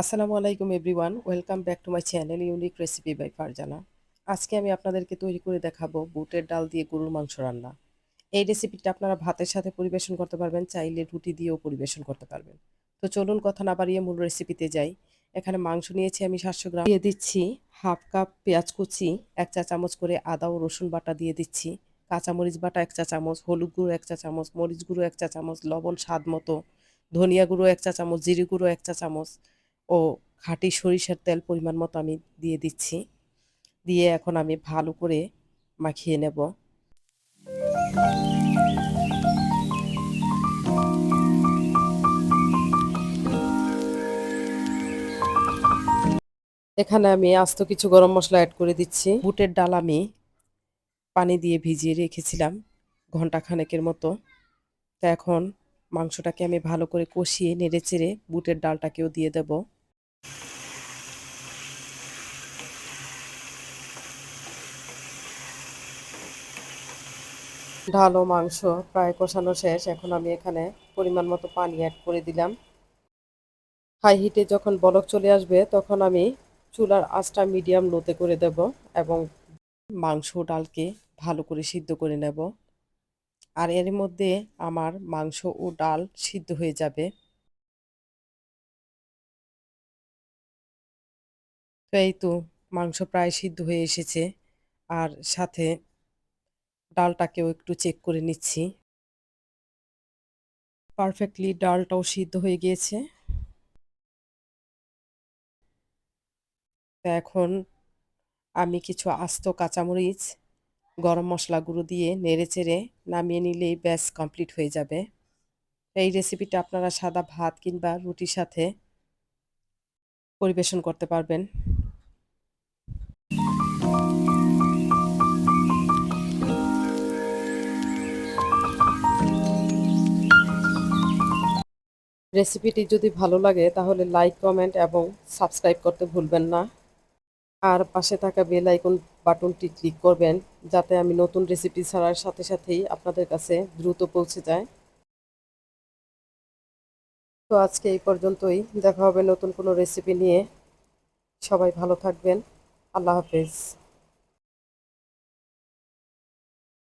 আসসালামু আলাইকুম everyone, welcome back to my channel unique recipe by Farzana. আজকে আমি আপনাদেরকে তৈরি করে দেখাবো বুটের ডাল দিয়ে গরুর মাংস রান্না। এই রেসিপিটা আপনারা ভাতের সাথে পরিবেশন করতে পারবেন, চাইলে রুটি দিয়েও পরিবেশন করতে পারবেন। তো চলুন কথা না বাড়িয়ে মূল রেসিপিতে যাই। এখানে মাংস নিয়েছি আমি সাতশো গ্রাম। দিয়ে দিচ্ছি হাফ কাপ পেঁয়াজ কুচি, এক চা চামচ করে আদা ও রসুন বাটা দিয়ে দিচ্ছি। কাঁচামরিচ বাটা এক চা চামচ, হলুদ গুঁড়ো এক চা চামচ, মরিচ গুঁড়ো এক চা চামচ, লবণ স্বাদ মতো, ধনিয়া গুঁড়ো এক চা চামচ, জিরে গুঁড়ো এক চা চামচ ও খাঁটি সরিষার তেল পরিমাণ মতো আমি দিয়ে দিচ্ছি। দিয়ে এখন আমি ভালো করে মাখিয়ে নেব। এখানে আমি আস্ত কিছু গরম মশলা অ্যাড করে দিচ্ছি। বুটের ডাল আমি পানি দিয়ে ভিজিয়ে রেখেছিলাম ঘণ্টা খানেকের মতো। তা এখন মাংসটাকে আমি ভালো করে কষিয়ে নেড়ে চেড়ে বুটের ডালটাকেও দিয়ে দেব। ডাল ও মাংস প্রায় কষানো শেষ। এখন আমি এখানে পরিমাণ মতো পানি অ্যাড করে দিলাম। হাই হিটে যখন বলক চলে আসবে, তখন আমি চুলার আঁচটা মিডিয়াম লোতে করে দেব এবং মাংস ডালকে ভালো করে সিদ্ধ করে নেব। আর এর মধ্যে আমার মাংস ও ডাল সিদ্ধ হয়ে যাবে। তো এই তো মাংস প্রায় সিদ্ধ হয়ে এসেছে। আর সাথে ডালটাকেও একটু চেক করে নিচ্ছি। পারফেক্টলি ডালটাও সিদ্ধ হয়ে গিয়েছে। তো এখন আমি কিছু আস্ত কাঁচামরিচ, গরম মশলা গুঁড়ো দিয়ে নেড়ে চেড়ে নামিয়ে নিলেই ব্যাস কমপ্লিট হয়ে যাবে। এই রেসিপিটা আপনারা সাদা ভাত কিংবা রুটির সাথে পরিবেশন করতে পারবেন। রেসিপিটি যদি ভালো লাগে, তাহলে লাইক কমেন্ট এবং সাবস্ক্রাইব করতে ভুলবেন না। আর পাশে থাকা বেল আইকন বাটনটি ক্লিক করবেন, যাতে আমি নতুন রেসিপি ছাড়ার সাথে সাথেই আপনাদের কাছে দ্রুত পৌঁছে যায়। তো আজকে এই পর্যন্তই। দেখা হবে নতুন কোনো রেসিপি নিয়ে। সবাই ভালো থাকবেন। আল্লাহ হাফেজ।